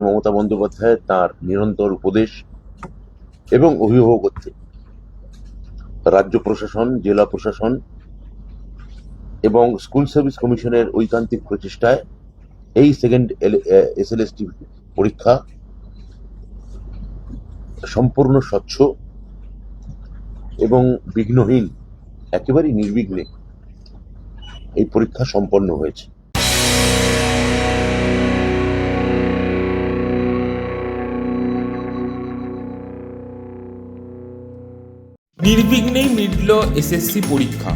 মমতা বন্দ্যোপাধ্যায় তার নিরন্তর উপদেশ এবং অভিভাবকত্বে রাজ্য প্রশাসন, জেলা প্রশাসন এবং স্কুল সার্ভিস কমিশনের ঐকান্তিক প্রচেষ্টায় এই সেকেন্ড এসএলএসটি পরীক্ষা সম্পূর্ণ স্বচ্ছ এবং বিঘ্নহীন, একেবারেই নির্বিঘ্নে এই পরীক্ষা সম্পন্ন হয়েছে। নির্বিঘ্নেই মিটল এসএসসি পরীক্ষা।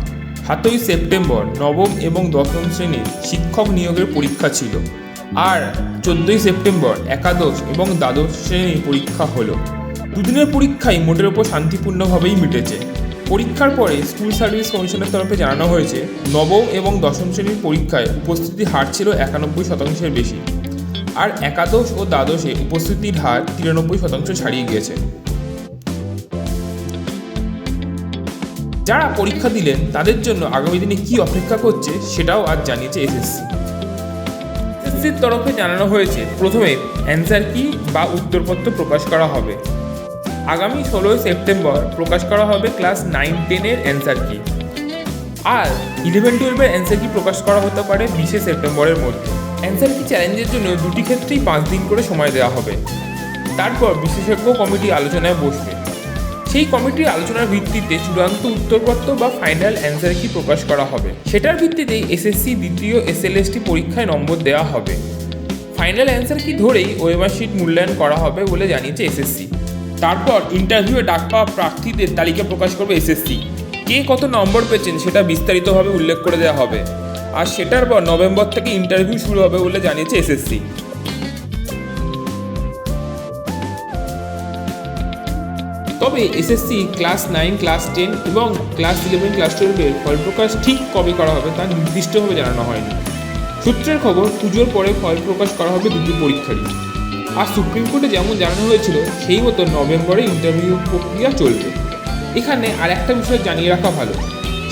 সাতই সেপ্টেম্বর, নবম এবং দশম শ্রেণির শিক্ষক নিয়োগের পরীক্ষা ছিল। আর চোদ্দোই সেপ্টেম্বর, একাদশ এবং দ্বাদশ শ্রেণির পরীক্ষা হলো। দুদিনের পরীক্ষাই মোটের ওপর শান্তিপূর্ণভাবেই মিটেছে। পরীক্ষার পরে স্কুল সার্ভিস কমিশনের তরফে জানানো হয়েছে, নবম এবং দশম শ্রেণির পরীক্ষায় উপস্থিতির হার ছিল একানব্বই শতাংশের বেশি। আর একাদশ ও দ্বাদশে উপস্থিতির হার তিরানব্বই শতাংশ ছাড়িয়ে গিয়েছে। যারা পরীক্ষা দিলেন, তাদের জন্য আগামী দিনে কি অপেক্ষা করছে সেটাও আজ জানিয়েছে এসএসসি। এসএসসির তরফে জানানো হয়েছে, প্রথমে অ্যান্সার কি বা উত্তরপত্র প্রকাশ করা হবে। আগামী ষোলোই সেপ্টেম্বর প্রকাশ করা হবে ক্লাস নাইন টেনের অ্যান্সার কি। আর ইলেভেন টুয়েলভের অ্যান্সার কি প্রকাশ করা হতে পারে বিশে সেপ্টেম্বরের মধ্যে। অ্যান্সার কি চ্যালেঞ্জের জন্য দুটি ক্ষেত্রেই পাঁচ দিন করে সময় দেওয়া হবে। তারপর বিশেষজ্ঞ কমিটি আলোচনায় বসবে। সেই কমিটির আলোচনার ভিত্তিতে চূড়ান্ত উত্তরপত্র বা ফাইনাল অ্যান্সার কি প্রকাশ করা হবে? সেটার ভিত্তিতেই এসএসসি দ্বিতীয় এসএলএসটি পরীক্ষায় নম্বর দেওয়া হবে। ফাইনাল অ্যান্সার কি ধরেই ওয়েমার শিট মূল্যায়ন করা হবে বলে জানিয়েছে এসএসসি তারপর ইন্টারভিউয়ে ডাক পাওয়া প্রার্থীদের তালিকা প্রকাশ করবে এসএসসি কে কত নম্বর পেয়েছেন সেটা বিস্তারিতভাবে উল্লেখ করে দেওয়া হবে। আর সেটার পর নভেম্বর থেকে ইন্টারভিউ শুরু হবে বলে জানিয়েছে এসএসসি তবে SSC class nine class ten এবং ক্লাস ইলেভেন ক্লাস টুয়েলভের ফল প্রকাশ ঠিক কবে করা হবে তা নির্দিষ্টভাবে জানানো হয়নি। সূত্রের খবর, পুজোর পরে ফল প্রকাশ করা হবে দুটি পরীক্ষারই। আর সুপ্রিম কোর্টে যেমন জানানো হয়েছিল, সেই মতো নভেম্বরে ইন্টারভিউ প্রক্রিয়া চলবে। এখানে আর একটা বিষয় জানিয়ে রাখা ভালো।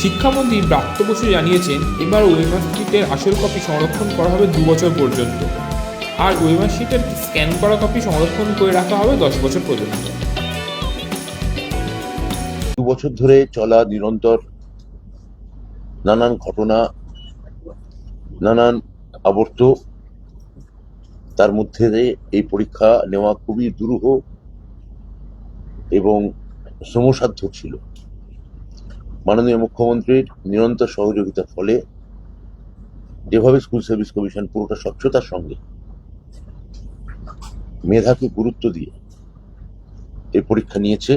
শিক্ষামন্ত্রী ব্রাত্য বসু জানিয়েছেন, এবার ওয়েমার শিটের আসল কপি সংরক্ষণ করা হবে দু বছর পর্যন্ত। আর ওয়েমার শিটের স্ক্যান করা কপি সংরক্ষণ করে রাখা হবে দশ বছর পর্যন্ত। দু বছর ধরে চলা নিরন্তর নানান ঘটনা, নানান আবর্ত, তার মধ্যে এই পরীক্ষা নেওয়া খুবই দুরূহ এবং শ্রমসাধ্য ছিল। মাননীয় মুখ্যমন্ত্রীর নিরন্তর সহযোগিতার ফলে যেভাবে স্কুল সার্ভিস কমিশন পুরোটা স্বচ্ছতার সঙ্গে মেধাকে গুরুত্ব দিয়ে এই পরীক্ষা নিয়েছে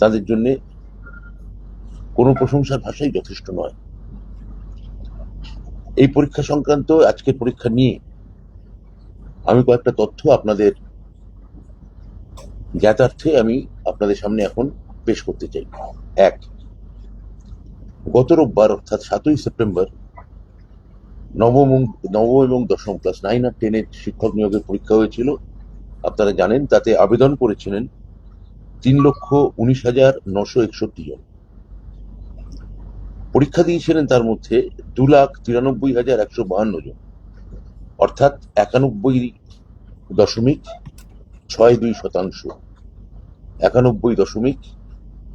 তাদের জন্য কোনো প্রশংসার ভাষাই যথেষ্ট নয়। এই পরীক্ষা সংক্রান্ত আজকের পরীক্ষা নিয়ে আমি কয়েকটা তথ্য আপনাদের জ্ঞাতার্থে আমি আপনাদের সামনে এখন পেশ করতে চাই। এক, গত রোববার অর্থাৎ সাতই সেপ্টেম্বর নবম নবম এবং দশম ক্লাস নাইন আর টেনের শিক্ষক নিয়োগের পরীক্ষা হয়েছিল। আপনারা জানেন তাতে আবেদন করেছিলেন তিন লক্ষ উনিশ হাজার নশো একষট্টি জন। পরীক্ষা দিয়েছিলেন তার মধ্যে দু লাখ তিরানব্বই হাজার একশো বাহান্ন জন। অর্থাৎ একানব্বই দশমিক ছয় দুই শতাংশ। একানব্বই দশমিক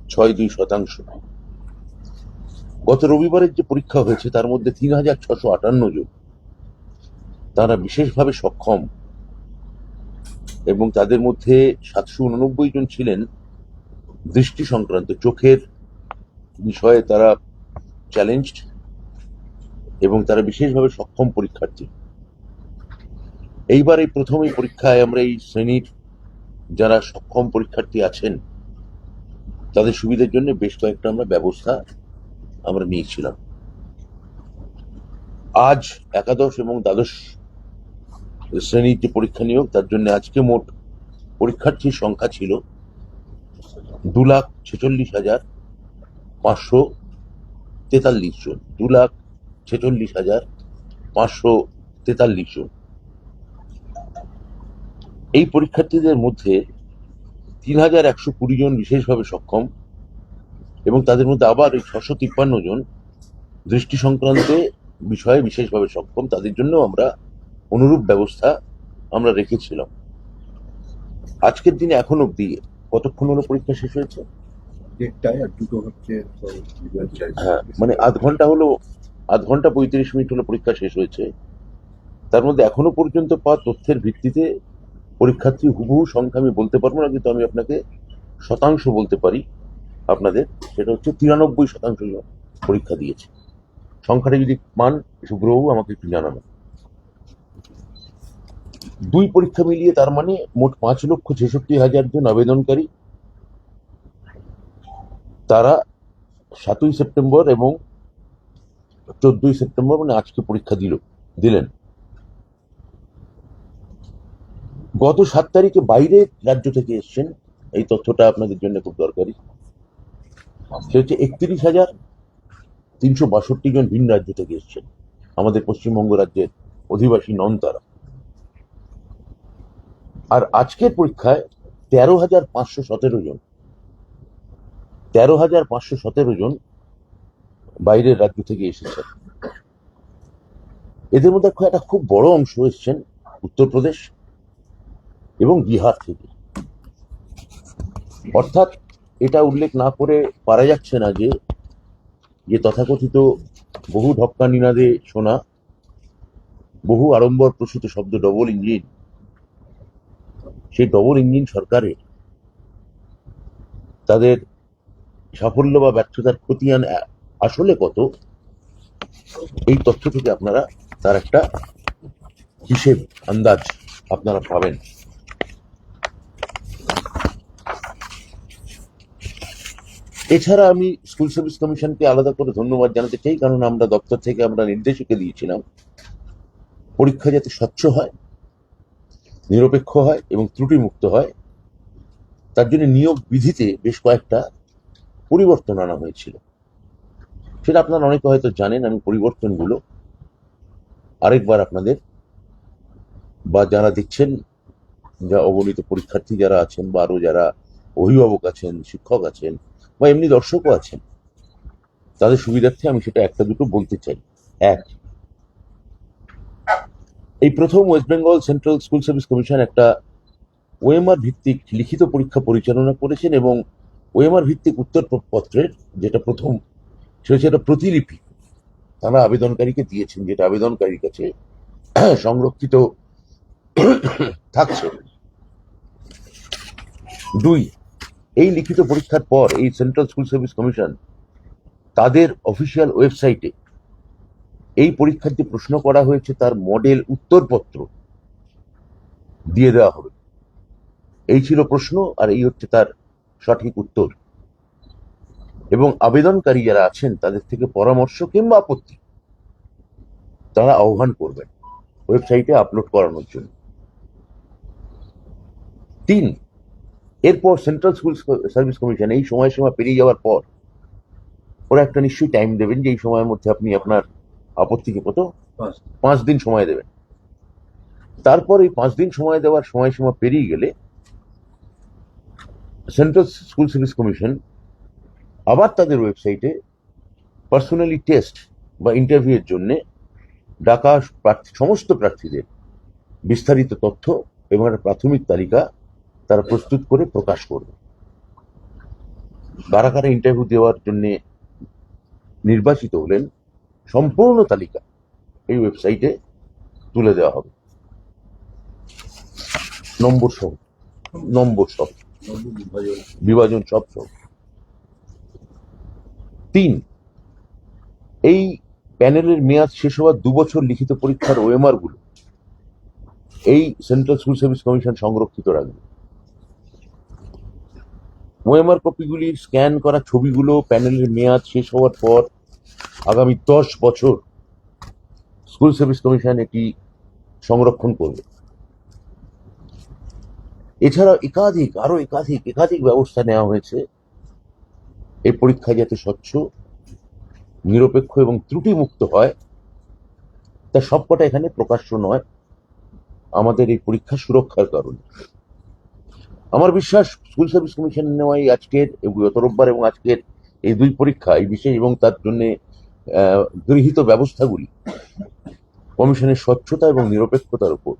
ছয় দুই শতাংশ। গত রবিবারের যে পরীক্ষা হয়েছে, তার মধ্যে তিন হাজার ছশো আটান্ন জন। তারা বিশেষভাবে সক্ষম এবং তাদের মধ্যে সাতশো উননব্বই জন ছিলেন দৃষ্টি সংক্রান্ত চোখের বিষয়ে তারা চ্যালেঞ্জড এবং তারা বিশেষভাবে সক্ষম পরীক্ষার্থী। এইবার এই প্রথম এই পরীক্ষায় আমরা এই শ্রেণির যারা সক্ষম পরীক্ষার্থী আছেন, তাদের সুবিধার জন্য বেশ কয়েকটা আমরা ব্যবস্থা আমরা নিয়েছিলাম। আজ একাদশ এবং দ্বাদশ শ্রেণির যে পরীক্ষা নিয়োগ, তার জন্য আজকে মোট পরীক্ষার্থীর সংখ্যা ছিল দু লাখ ছেচল্লিশ হাজার পাঁচশো তেতাল্লিশ জন। দু লাখ ছেচল্লিশ হাজার পাঁচশো তেতাল্লিশ জন। এই পরীক্ষার্থীদের মধ্যে তিন হাজার একশো কুড়ি জন বিশেষভাবে সক্ষম এবং তাদের মধ্যে আবার এই ছশো তিপ্পান্ন জন দৃষ্টি সংক্রান্ত বিষয়ে বিশেষভাবে সক্ষম। তাদের জন্য আমরা অনুরূপ ব্যবস্থা আমরা রেখেছিলাম। আজকের দিনে এখন অব্দি কতক্ষণ হলো পরীক্ষা শেষ হয়েছে? দেড়টায় আর দুটো হচ্ছে। হ্যাঁ মানে আধ ঘণ্টা হলো আধ ঘণ্টা পঁয়ত্রিশ মিনিট হলো পরীক্ষা শেষ হয়েছে। তার মধ্যে এখনও পর্যন্ত পাওয়া তথ্যের ভিত্তিতে পরীক্ষার্থী হুবহু সংখ্যা আমি বলতে পারব না কিন্তু আমি আপনাকে শতাংশ বলতে পারি আপনাদের। সেটা হচ্ছে তিরানব্বই শতাংশ পরীক্ষা দিয়েছে। সংখ্যাটা যদি মান শুভ্রবাবু আমাকে একটু জানানো। দুই পরীক্ষা মিলিয়ে তার মানে মোট পাঁচ লক্ষ ছেষট্টি হাজার জন আবেদনকারী। তারা সাতই সেপ্টেম্বর এবং চোদ্দই সেপ্টেম্বর মানে আজকে পরীক্ষা দিল, দিলেন। গত সাত তারিখে বাইরে রাজ্য থেকে এসছেন। এই তথ্যটা আপনাদের জন্য খুব দরকারি। সে হচ্ছে একত্রিশ হাজার তিনশো বাষট্টি জন ভিন রাজ্য থেকে এসছেন। আমাদের পশ্চিমবঙ্গ রাজ্যের অধিবাসী নন তারা। আর আজকের পরীক্ষায় তেরো হাজার পাঁচশো সতেরো জন। তেরো হাজার পাঁচশো সতেরো জন বাইরের রাজ্য থেকে এসেছেন এদের মধ্যে একটা খুব বড় অংশ এসছেন উত্তরপ্রদেশ এবং বিহার থেকে। অর্থাৎ এটা উল্লেখ না করে পারা যাচ্ছে না যে যে তথাকথিত বহু ঢক্কা নিনাদে শোনা, বহু আড়ম্বর প্রসূত শব্দ ডবল ইঞ্জিন সেই ডবল ইঞ্জিন সরকারের তাদের সাফল্য বা ব্যর্থতার খতিয়ান আসলে কত? এই তথ্য থেকে আপনারা তার একটা হিসেব, আন্দাজ আপনারা পাবেন। এছাড়া আমি স্কুল সার্ভিস কমিশনকে আলাদা করে ধন্যবাদ জানাতে চাই, কারণ আমরা দপ্তর থেকে আমরা নির্দেশিকা দিয়েছিলাম। পরীক্ষা যাতে স্বচ্ছ হয় নিরপেক্ষ হয় এবং ত্রুটিমুক্ত হয়, তার জন্য নিয়োগ বিধিতে বেশ কয়েকটা পরিবর্তন আনা হয়েছিল। সেটা আপনারা অনেকে হয়তো জানেন, আমি পরিবর্তনগুলো আরেকবার আপনাদের বা যারা দেখছেন, যা অবনীত পরীক্ষার্থী যারা আছেন বা আরও যারা অভিভাবক আছেন, শিক্ষক আছেন বা এমনি দর্শকও আছেন, তাদের সুবিধার্থে আমি সেটা একটা দুটো বলতে চাই। এক এই প্রথম West Bengal central school service commission একটা ওএমআর ভিত্তিক লিখিত পরীক্ষা পরিচালনা করেছেন এবং ওএমআর ভিত্তিক উত্তরপত্রের যেটা প্রথম সেটা প্রতিলিপি তারা আবেদনকারীকে দিয়েছেন, যেটা আবেদনকারীর কাছে সংরক্ষিত থাকছে। দুই, এই লিখিত পরীক্ষার পর এই সেন্ট্রাল স্কুল সার্ভিস কমিশন তাদের অফিসিয়াল ওয়েবসাইটে এই পরীক্ষার যে প্রশ্ন করা হয়েছে তার মডেল উত্তরপত্র দিয়ে দেওয়া হবে। এই ছিল প্রশ্ন আর এই হচ্ছে তার সঠিক উত্তর। এবং আবেদনকারী যারা আছেন তাদের থেকে পরামর্শ কিংবা আপত্তি, তারা আহ্বান করবেন ওয়েবসাইটে আপলোড করানোর জন্য। তিন, এরপর সেন্ট্রাল স্কুল সার্ভিস কমিশন এই সময় সময়সীমা পেরিয়ে যাওয়ার পর ওরা একটা নিশ্চয়ই টাইম দেবেন যে এই সময়ের মধ্যে আপনি আপনার আপত্তিকে কত? পাঁচ। দিন সময় দেবেন তারপর এই পাঁচ দিন সময় দেওয়ার সময়সীমা পেরিয়ে গেলে সেন্ট্রাল স্কুল সার্ভিস কমিশন আবার তাদের ওয়েবসাইটে পার্সোনালি টেস্ট বা ইন্টারভিউয়ের জন্য ডাকা প্রার্থী সমস্ত প্রার্থীদের বিস্তারিত তথ্য এবং একটা প্রাথমিক তালিকা তারা প্রস্তুত করে প্রকাশ করবে। কারা কারা ইন্টারভিউ দেওয়ার জন্য নির্বাচিত হলেন সম্পূর্ণ তালিকা এই ওয়েবসাইটে তুলে দেওয়া হবে। নম্বর সহ নম্বর সহ, বিভাজন সব সব তিন, এই প্যানেলের মেয়াদ শেষ হওয়ার দু বছর লিখিত পরীক্ষার ওএমআরগুলো এই সেন্ট্রাল স্কুল সার্ভিস কমিশন সংরক্ষিত রাখবে। ওএমআর কপিগুলি স্ক্যান করা ছবিগুলো প্যানেলের মেয়াদ শেষ হওয়ার পর আগামী দশ বছর স্কুল সার্ভিস কমিশন এটি সংরক্ষণ করবে। এছাড়া একাধিক আরও একাধিক একাধিক ব্যবস্থা নেওয়া হয়েছে। এই পরীক্ষা যাতে স্বচ্ছ, নিরপেক্ষ এবং ত্রুটিমুক্ত হয়, তা সবকটা এখানে প্রকাশ্য নয়। আমাদের এই পরীক্ষা সুরক্ষার কারণে। আমার বিশ্বাস, স্কুল সার্ভিস কমিশন নেওয়া এই আজকের গত রোববার এবং আজকের এই দুই পরীক্ষা, এই বিশেষ এবং তার জন্য গৃহীত ব্যবস্থাগুলি কমিশনের স্বচ্ছতা এবং নিরপেক্ষতার উপর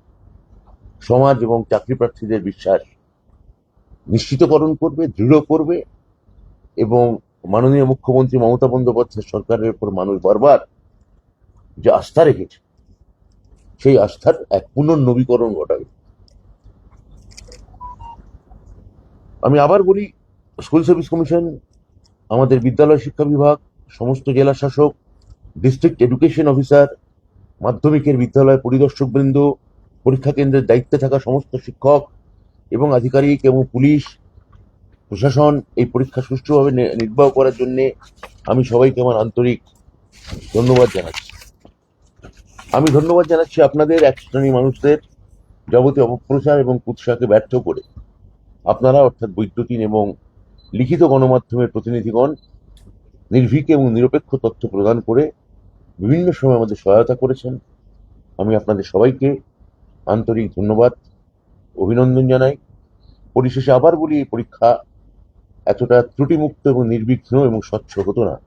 সমাজ এবং চাকরি প্রার্থীদের বিশ্বাস নিশ্চিতকরণ করবে, দৃঢ় করবে এবং মাননীয় মুখ্যমন্ত্রী মমতা বন্দ্যোপাধ্যায় সরকারের উপর মানুষ বারবার যে আস্থা রেখেছে, সেই আস্থার এক পুনর্নবীকরণ ঘটাবে। আমি আবার বলি, স্কুল সার্ভিস কমিশন, আমাদের বিদ্যালয় শিক্ষা বিভাগ সমস্ত জেলা শাসক ডিস্ট্রিক্ট এডুকেশন অফিসার মাধ্যমিকের বিদ্যালয় পরিদর্শক বৃন্দ পরীক্ষা কেন্দ্রের দায়িত্বে থাকা সমস্ত শিক্ষক এবং আধিকারিক এবং পুলিশ, প্রশাসন এই পরীক্ষা সুষ্ঠুভাবে নির্বাহ করার জন্য আমি সবাইকে আমার আন্তরিক ধন্যবাদ জানাচ্ছি। আমি ধন্যবাদ জানাচ্ছি আপনাদের এক শ্রেণি মানুষদের যাবতীয় অপপ্রচার এবং কুৎসাকে ব্যর্থ করে। আপনারা অর্থাৎ বৈদ্যুতিন এবং লিখিত গণমাধ্যমের প্রতিনিধিগণ নির্ভীক এবং নিরপেক্ষ তথ্য প্রদান করে বিভিন্ন সময় আমাদের সহায়তা করেছেন। আমি আপনাদের সবাইকে আন্তরিক ধন্যবাদ, অভিনন্দন জানাই। পরিশেষে আবার বলি, এই পরীক্ষা এতটা ত্রুটিমুক্ত এবং নির্বিঘ্ন এবং স্বচ্ছ হতো না।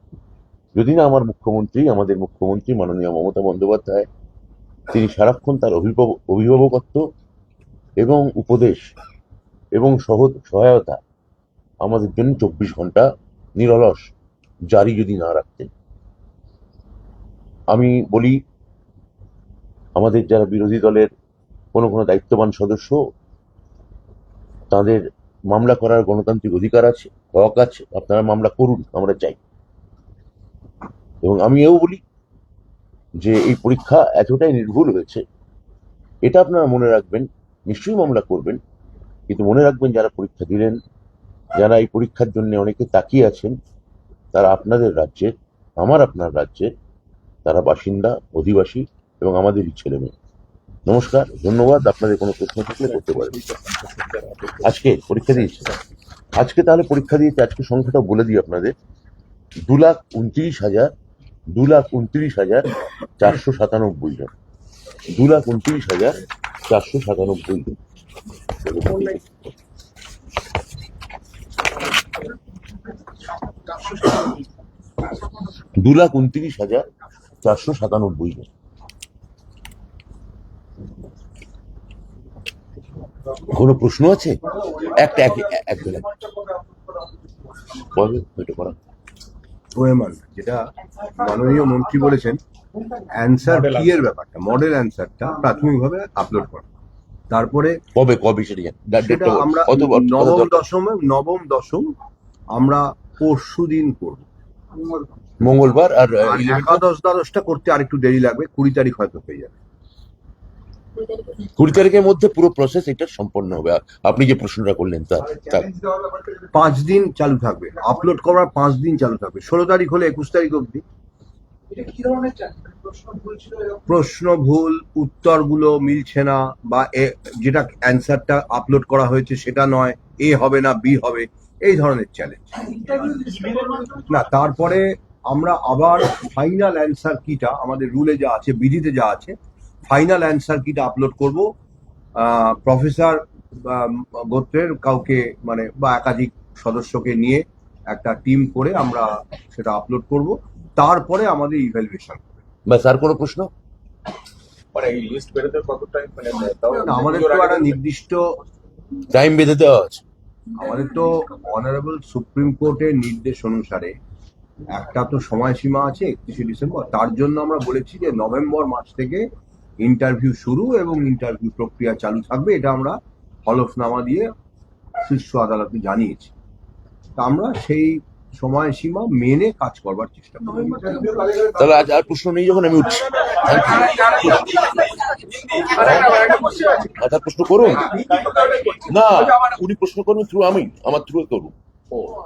যদি না আমার মুখ্যমন্ত্রী, আমাদের মুখ্যমন্ত্রী মাননীয় মমতা বন্দ্যোপাধ্যায়, তিনি সারাক্ষণ তার অভিভাবক অভিভাবকত্ব এবং উপদেশ এবং সহ, সহায়তা আমাদের জন্য চব্বিশ ঘণ্টা নিরলস জারি যদি না রাখতেন। আমি বলি, আমাদের যারা বিরোধী দলের কোনো কোনো দায়িত্ববান সদস্য, তাদের মামলা করার গণতান্ত্রিক অধিকার আছে, হক আছে, আপনারা মামলা করুন, আমরা চাই। এবং আমি এও বলি যে এই পরীক্ষা এতটাই নির্ভুল হয়েছে, এটা আপনারা মনে রাখবেন, নিশ্চয়ই মামলা করবেন, কিন্তু মনে রাখবেন যারা পরীক্ষা দিলেন, যারা এই পরীক্ষার জন্য অনেকে তাকিয়ে আছেন তারা আপনাদের রাজ্যের, আমার আপনার রাজ্যের, তারা বাসিন্দা, অধিবাসী এবং আমাদেরই ছেলে মেয়ে। নমস্কার, ধন্যবাদ, আপনাদের কোনো প্রশ্ন থাকলে করতে পারেন। আজকে পরীক্ষা দিয়েছে। আজকে তাহলে পরীক্ষা দিয়েছে, আজকে সংখ্যাটা বলে দিই আপনাদের। দু লাখ উনত্রিশ হাজার, দু লাখ উনত্রিশ হাজার চারশো সাতানব্বই জন। দু লাখ উনত্রিশ হাজার চারশো সাতানব্বই জন। দু লাখ উনত্রিশ হাজার চারশো সাতানব্বই জন। কোনো প্রশ্ন আছে? একটা এক এক করা ওএমআর যেটা মাননীয় মন্ত্রী বলেছেন অ্যান্সার কি এর ব্যাপারটা? মডেল অ্যান্সারটা প্রাথমিকভাবে আপলোড করা। তারপরে কবে কবে সেটা। আমরা নবম? দশমে নবম দশম আমরা পরশু দিন করব। মঙ্গলবার। আর আর একাদশ দ্বাদশটা করতে আরেকটু দেরি লাগবে কুড়ি তারিখ হয়তো হয়ে যাবে। কুড়ি তারিখের মধ্যে পুরো প্রসেস এটা সম্পন্ন হবে। আপনি যে প্রশ্নটা করলেন তার তার পাঁচ দিন চালু থাকবে। আপলোড করার পাঁচ দিন চালু থাকবে। ষোলো তারিখ হলে একুশ তারিখ অবধি। এটা কি ধরনের চাকরি প্রশ্ন ভুল? উত্তরগুলো মিলছে না বা এ- যেটা অ্যান্সারটা আপলোড করা হয়েছে সেটা নয় এ হবে না বি হবে। এই ধরনের চ্যালেঞ্জ না তারপরে আমরা আবার ফাইনাল অ্যান্সার কিটা আমাদের রুলে যা আছে বিধিতে যা আছে ফাইনাল অ্যান্সার কিটা আপলোড করব। প্রফেসর গোত্রের কাউকে মানে বা একাধিক সদস্যকে নিয়ে একটা টিম করে আমরা সেটা আপলোড করব। তারপরে আমাদের ইভ্যালুয়েশন ব্যাস আর কোনো প্রশ্ন? মানে এই লিস্ট বেরোতে কত টাইম মানে আমাদের তো একটা নির্দিষ্ট টাইম বেঁধে দেওয়া আছে। আমাদের তো অনারেবল সুপ্রিম কোর্টের নির্দেশ অনুসারে একটা তো সময়সীমা আছে একত্রিশে ডিসেম্বর। তার জন্য আমরা বলেছি যে নভেম্বর মাস থেকে ইন্টারভিউ শুরু এবং ইন্টারভিউ প্রক্রিয়া চালু থাকবে, এটা আমরা হলফনামা দিয়ে শীর্ষ আদালতে জানিয়েছি। তা আমরা সেই সময়সীমা মেনে কাজ করবার চেষ্টা করব তাহলে আজ আর প্রশ্ন নেই যখন আমি উঠছি তার প্রশ্ন করুন না উনি প্রশ্ন করুন থ্রু আমি আমার থ্রু করুন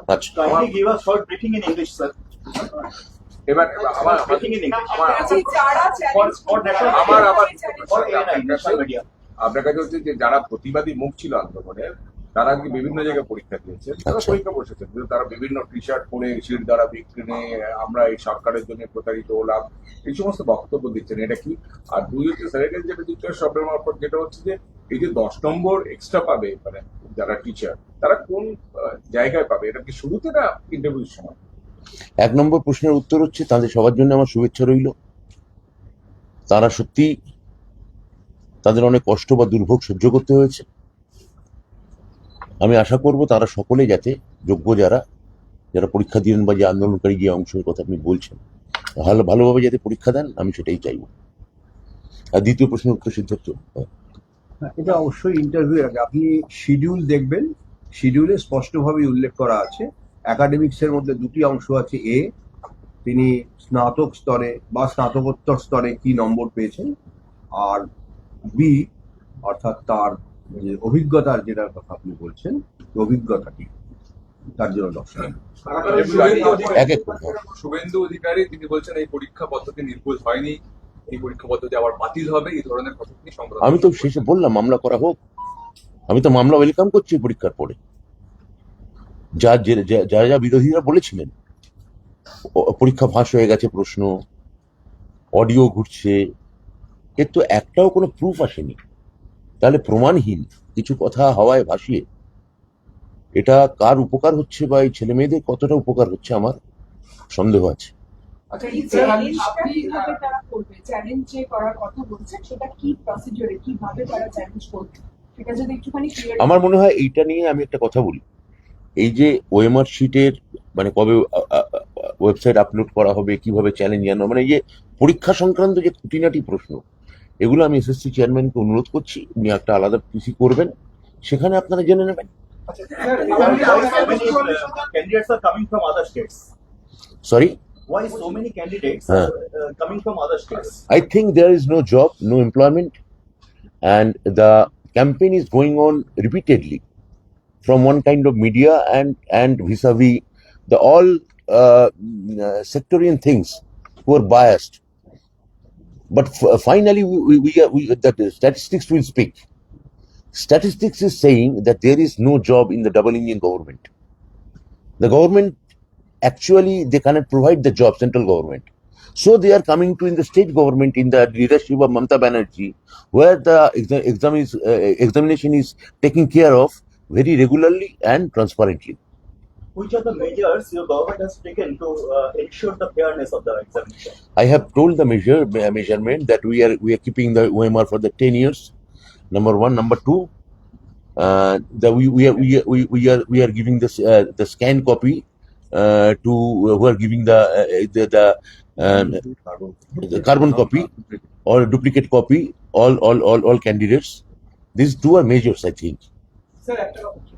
আচ্ছা Can you give us short briefing in English, sir? এবার আমার. আমার আমার ন্যাশনাল মিডিয়া আপনার কাছে হচ্ছে যে যারা প্রতিবাদী মুখ ছিল আন্দোলনের তারা আজকে বিভিন্ন জায়গায় পরীক্ষা দিয়েছেন তারা আচ্ছা। পরীক্ষা বসেছেন কিন্তু তারা বিভিন্ন টি শার্ট পরে শির দ্বারা বিক্রি নিয়ে আমরা এই সরকারের জন্য প্রতারিত হলাম। এই সমস্ত বক্তব্য দিচ্ছেন এটা কি? আর দুই হচ্ছে স্যারের যেটা দিচ্ছে শব্দের মারফত যেটা হচ্ছে যে এই যে দশ নম্বর এক্সট্রা পাবে মানে যারা টিচার তারা কোন জায়গায় পাবে? এটা কি শুরুতে না ইন্টারভিউর সময়? এক নম্বর প্রশ্নের উত্তর হচ্ছে তাদের সবার জন্য আমার শুভেচ্ছা রইল। তারা সত্যি তাদের অনেক কষ্ট বা দুর্ভোগ সহ্য করতে হয়েছে। আমি আশা করব তারা সকলে যাতে যোগ্য যারা যারা পরীক্ষা দিলেন বা যে আন্দোলনকারী যে অংশের কথা আপনি বলছেন ভালো ভালোভাবে যাতে পরীক্ষা দেন আমি সেটাই চাইব। আর দ্বিতীয় প্রশ্নের উত্তর সিদ্ধার্থ। হ্যাঁ, এটা অবশ্যই ইন্টারভিউ আগে। আপনি শিডিউল দেখবেন। শিডিউলে স্পষ্টভাবে উল্লেখ করা আছে। একাডেমিক্স এর মধ্যে দুটি অংশ আছে এ তিনি স্নাতক স্তরে বা স্নাতকোত্তর স্তরে কি নম্বর পেয়েছেন? আর বি অর্থাৎ তার যে অভিজ্ঞতার যেটার কথা আপনি বলছেন অভিজ্ঞতা কি তার জন্য এক এক শুভেন্দু অধিকারী তিনি বলছেন এই পরীক্ষা পদ্ধতি নির্ভুল হয়নি। এই পরীক্ষা পদ্ধতি আবার বাতিল হবে। এই ধরনের কথা তিনি আমি তো শেষে বললাম মামলা করা হোক। আমি তো মামলা ওয়েলকাম করছি পরীক্ষার পরে। যা যে- যা- যা যা বিরোধীরা বলেছিলেন পরীক্ষা ফাঁস হয়ে গেছে প্রশ্ন অডিও ঘুরছে। এর তো একটাও কোনো প্রুফ আসেনি। তাহলে প্রমাণহীন। কিছু কথা হাওয়ায় ভাসিয়ে। এটা কার উপকার হচ্ছে বা এই ছেলে মেয়েদের কতটা উপকার হচ্ছে আমার সন্দেহ আছে। আচ্ছা আমার মনে হয় এইটা নিয়ে আমি একটা কথা বলি। এই যে ওয়েমার শিটের মানে কবে ওয়েবসাইট আপলোড করা হবে কীভাবে চ্যালেঞ্জ জানানো মানে এই যে পরীক্ষা সংক্রান্ত যে খুঁটিনাটি প্রশ্ন এগুলো আমি এসএসসি চেয়ারম্যানকে অনুরোধ করছি উনি একটা আলাদা পিসি করবেন সেখানে আপনারা জেনে নেবেন আচ্ছা, স্যার, আপনি- আপনি- candidates are coming from other states? Sorry Why so many candidates Huh. are uh, coming from other states? I think there is no job, no employment, and the campaign is going on repeatedly from one kind of media and and vis-a-vis the all uh, mm, uh, sectarian things who are biased. But f- uh, finally, we, we, we, are, we uh, that statistics will speak. Statistics is saying that there is no job in the double engine government. The government actually they cannot provide the job, central government. So they are coming to in the state government in the leadership of Mamta Banerjee, where the exa- exam is, uh, examination is taken care of very regularly and transparently. Which are the measures your government has taken to uh, ensure the fairness of the examination? I have told the measure uh, measurement that we are we are keeping the OMR for the ten years. Number one, number two, uh, we, we, are, we, are, we, we are we are giving this uh, the scan copy uh, to uh, who are giving the uh, the the, um, the, carbon copy or duplicate copy all all all all candidates. These two are measures, I think. Sir,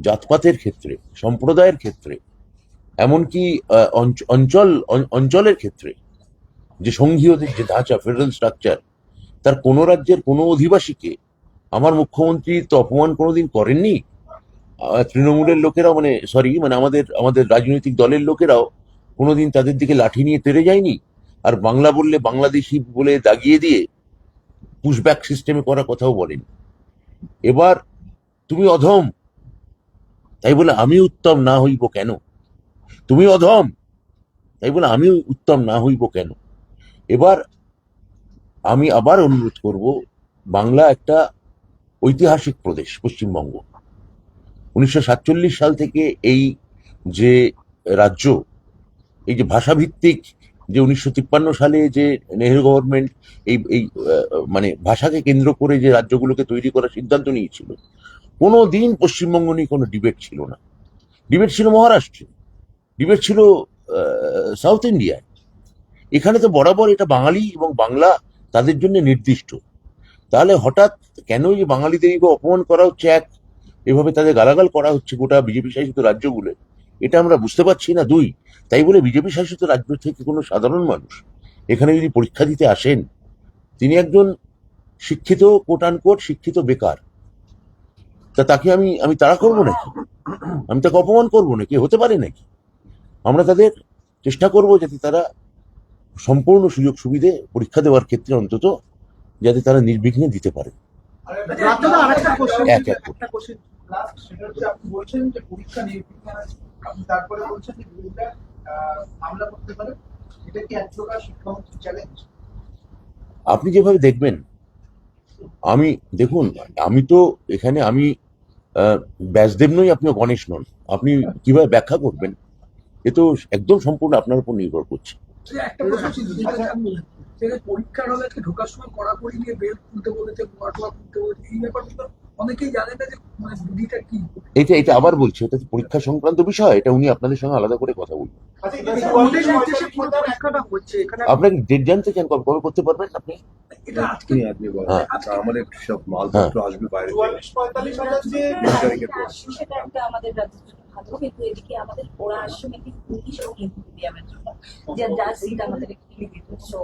জাতপাতের ক্ষেত্রে, সম্প্রদায়ের ক্ষেত্রে, এমনকি অঞ্চল অঞ্চলের ক্ষেত্রে, যে সংঘীয় যে ধাঁচা ফেডারেল স্ট্রাকচার তার কোনো রাজ্যের কোনো অধিবাসীকে আমার মুখ্যমন্ত্রী তো অপমান কোনোদিন করেননি? তৃণমূলের লোকেরাও মানে সরি মানে আমাদের আমাদের রাজনৈতিক দলের লোকেরাও কোনোদিন তাদের দিকে লাঠি নিয়ে তেড়ে যায়নি? আর বাংলা বললে বাংলাদেশি বলে দাগিয়ে দিয়ে পুশব্যাক সিস্টেমে করার কথাও বলেন এবার, তুমি অধম তাই বলে আমি উত্তম না হইব কেন? তুমি অধম। তাই বলে আমি উত্তম না হইব কেন? এবার আমি আবার অনুরোধ করব, বাংলা একটা ঐতিহাসিক প্রদেশ, পশ্চিমবঙ্গ। উনিশশো সাতচল্লিশ সাল থেকে এই যে রাজ্য, এই যে ভাষাভিত্তিক যে উনিশশো তিপ্পান্ন সালে যে নেহেরু গভর্নমেন্ট এই এই মানে ভাষাকে কেন্দ্র করে যে রাজ্যগুলোকে তৈরি করার সিদ্ধান্ত নিয়েছিল কোনো দিন পশ্চিমবঙ্গ নিয়ে কোনো ডিবেট ছিল না। ডিবেট ছিল মহারাষ্ট্রে। ডিবেট ছিল সাউথ ইন্ডিয়ায় এখানে তো বরাবর এটা বাঙালি এবং বাংলা তাদের জন্য নির্দিষ্ট। তাহলে হঠাৎ কেন যে বাঙালিদের অপমান করা হচ্ছে এক? এভাবে তাদের গালাগাল করা হচ্ছে গোটা বিজেপি শাসিত রাজ্যগুলো এটা আমরা বুঝতে পারছি না, দুই। তাই বলে বিজেপি শাসিত রাজ্য থেকে কোনো সাধারণ মানুষ এখানে যদি পরীক্ষা দিতে আসেন, তিনি একজন শিক্ষিত কোট কোট শিক্ষিত বেকার। তা তাকে আমি আমি তাড়া করব নাকি? আমি তাকে অপমান করব নাকি? হতে পারে নাকি? আমরা তাদের চেষ্টা করব যাতে তারা সম্পূর্ণ সুযোগ সুবিধে পরীক্ষা দেওয়ার ক্ষেত্রে অন্তত যাতে তারা নির্বিঘ্নে দিতে পারে। আপনি যেভাবে দেখবেন, আমি, দেখুন, আমি তো এখানে, আমি ব্যাসদেব নই আপনিও গণেশ নন। আপনি কীভাবে ব্যাখ্যা করবেন? এ তো একদম সম্পূর্ণ আপনার উপর নির্ভর করছে। একটা প্রশ্ন ছিল যেটা আমি যেটা পরীক্ষার হলে ঢোকার সময় কড়াকড়ি নিয়ে বেল খুলতে বলেছে খুলতে বলেছে এই ব্যাপারগুলো অনেকেই জানে না যে মানে বিধিটা কি। এটা এটা আবার বলছি এটা পরীক্ষা সংক্রান্ত বিষয় এটা উনি আপনাদের সঙ্গে আলাদা করে কথা বলবেন। আচ্ছা আপনাকে ডেট জানতে চান কবে কবে করতে পারবেন আপনি? এটা আজকে আপনি বলেন। হ্যাঁ। আচ্ছা, আমাদের সব মালপত্র আসবে বাইরে থেকে। চুয়াল্লিশ পঁয়তাল্লিশ হাজার যে বিশ তারিখের পর। আসছে সেটা একটা আমাদের রাজ্যের ভালো। কিন্তু এদিকে আমাদের ওরা আসছে নাকি ইংলিশ এবং হিন্দি মিডিয়ামের জন্য। যে যার সিট আমাদের একটু দিত সো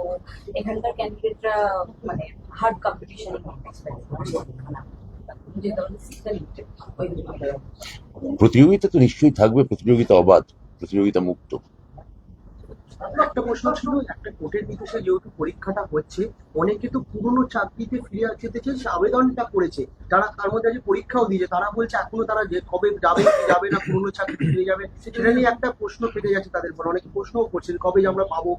এখানকার ক্যান্ডিডেটরা মানে হার্ড কম্পিটিশন প্রতিযোগিতা তো নিশ্চয়ই থাকবে প্রতিযোগিতা অবাধ প্রতিযোগিতা মুক্ত। একটা প্রশ্ন ছিল একটা কোর্টের নির্দেশে যেহেতু পরীক্ষাটা হচ্ছে অনেকে তো পুরনো চাকরিতে ফিরে যেতে চেয়েছে আবেদনটা করেছে। তারা তার মধ্যে পরীক্ষাও দিয়েছে। তারা বলছে এখনও তারা যে কবে যাবে যাবে না পুরনো চাকরি ফিরে যাবে? সেটা নিয়ে একটা প্রশ্ন কেটে যাচ্ছে তাদের পর অনেকে প্রশ্নও করছেন কবে যে আমরা পাবো?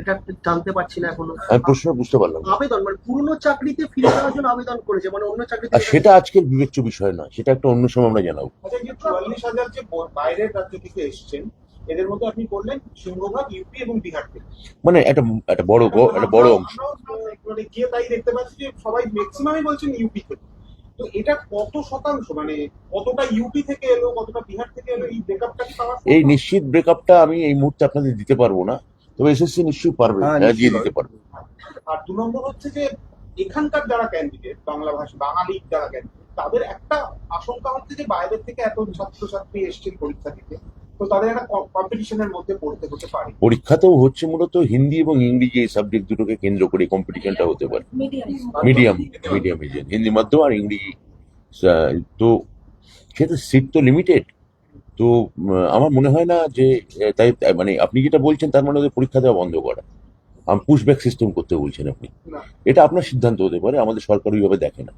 এটা জানতে পারছি না এখনও। প্রশ্ন বুঝতে পারলাম আবেদন মানে পুরনো চাকরিতে ফিরে যাওয়ার জন্য আবেদন করেছে মানে অন্য চাকরিতে সেটা আজকের বিবেচ্য বিষয় না সেটা একটা অন্য সময় আমরা জানাব। আচ্ছা যে চুয়াল্লিশ হাজার যে বাইরের রাজ্য থেকে এসছেন এদের মধ্যে আপনি বললেন সিংহভাগ ইউপি এবং বিহার থেকে। মানে একটা একটা বড় গ- একটা বড় অংশ। মানে গিয়ে তাই দেখতে পাচ্ছি যে সবাই ম্যাক্সিমামই বলছেন ইউপি থেকে। তো এটা কত শতাংশ? মানে কতটা ইউপি থেকে এলো কতটা বিহার থেকে এলো এই ব্রেকআপটা কি পাওয়া এই? নিশ্চিত ব্রেকআপটা আমি এই মুহূর্তে আপনাদের দিতে পারব না। তবে এসএসসি নিশ্চয়ই পারবে হ্যাঁ, হ্যাঁ, দিয়ে দিতে পারবে। আর দু নম্বর হচ্ছে যে এখানকার যারা ক্যান্ডিডেট বাংলা ভাষা বাঙালি যারা ক্যান্ডিডেট তাদের একটা আশঙ্কা হচ্ছে যে বাইরের থেকে এত ছাত্রছাত্রী এসছেন পরীক্ষা দিতে। তো তাদের একটা কম্পিটিশনের মধ্যে পড়তে হতে পারে। পরীক্ষাতেও হচ্ছে মূলত হিন্দি এবং ইংরেজি এই সাবজেক্ট দুটোকে কেন্দ্র করে কম্পিটিশনটা হতে পারে। মিডিয়াম মিডিয়াম মিডিয়াম হিন্দি মাধ্যম আর ইংরেজি তো সেটা সিট তো লিমিটেড তো আমার মনে হয় না যে তাই তাই মানে আপনি যেটা বলছেন তার মানে ওদের পরীক্ষা দেওয়া বন্ধ করা। আমি পুশব্যাক সিস্টেম করতে বলছেন আপনি। এটা আপনার সিদ্ধান্ত হতে পারে আমাদের সরকার ওইভাবে দেখে না।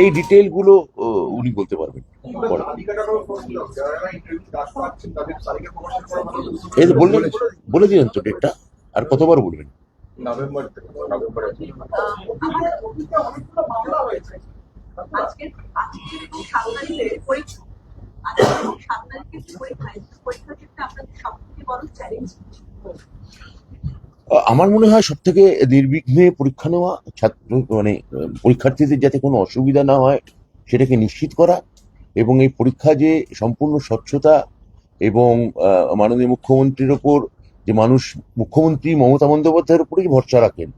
এই ডিটেলগুলো উনি বলতে পারবেন। এই বললেন বলে দিলেন তো ডেটটা আর কতবার বলবেন? নভেম্বর নভেম্বরে আমার মনে হয় সব থেকে নির্বিঘ্নে পরীক্ষা নেওয়া, ছাত্র মানে পরীক্ষার্থীদের যাতে কোনো অসুবিধা না হয়, সেটাকে নিশ্চিত করা এবং এই পরীক্ষা যে সম্পূর্ণ স্বচ্ছতা এবং মাননীয় মুখ্যমন্ত্রীর ওপর যে মানুষ, মুখ্যমন্ত্রী মমতা বন্দ্যোপাধ্যায়ের উপরেই ভরসা রাখেন,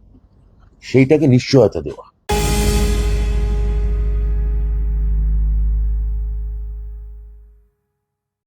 সেইটাকে নিশ্চয়তা দেওয়া।